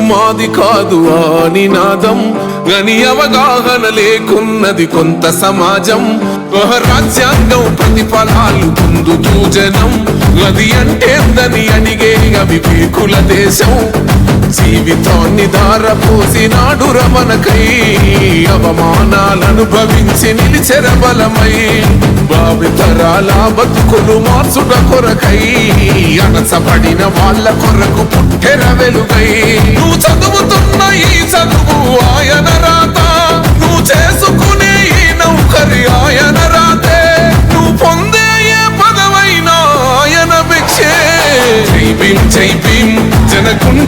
మాది కాదు ఆ నినాదం. గని అవగాహన లేకున్నది కొంత సమాజం. ఒక రాజ్యాంగం ప్రతిఫలాలు పొందుతూ జనం అది అంటేందని అడిగే అవివేకుల దేశం. జీవితాన్ని ధారపోసినాడు రమణకై అవమానాలను భవించి నిలిచెర బలమై భావితరాల బతుకులు మార్చుట కొరకై అనసపడిన వాళ్ళ కొరకు పుట్టెర వెలుగై. నువ్వు చదువు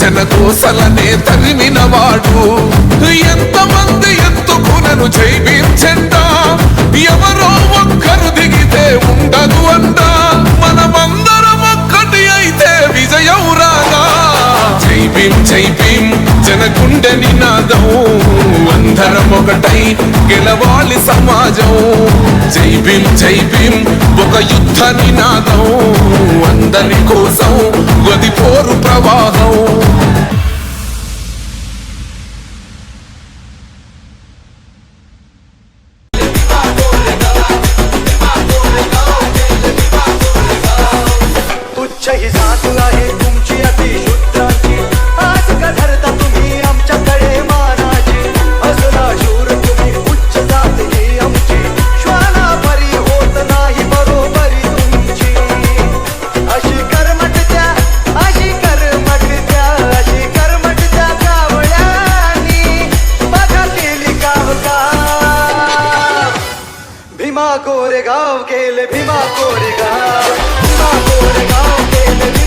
జన కోసలనే తరిమిన వాడు ఎంతమంది ఎత్తుకునను జైవించంట ఎవరో ఒక్కరు దిగితే ఉండదు అంట. మనమందరం ఒక్కటి అయితే విజయం రాగా జై భీం జై జనగుండె నినాదం. అందరం ఒకటై గెలవాలి సమాజం. జై భీం జై భీం ఒక యుద్ధ నినాదం. అందరి కోసం గది పోరు പ്രവാഹവും ഉച്ച भीमा के लिए भीमा कोरेगाव भीमा कोरेगाव केले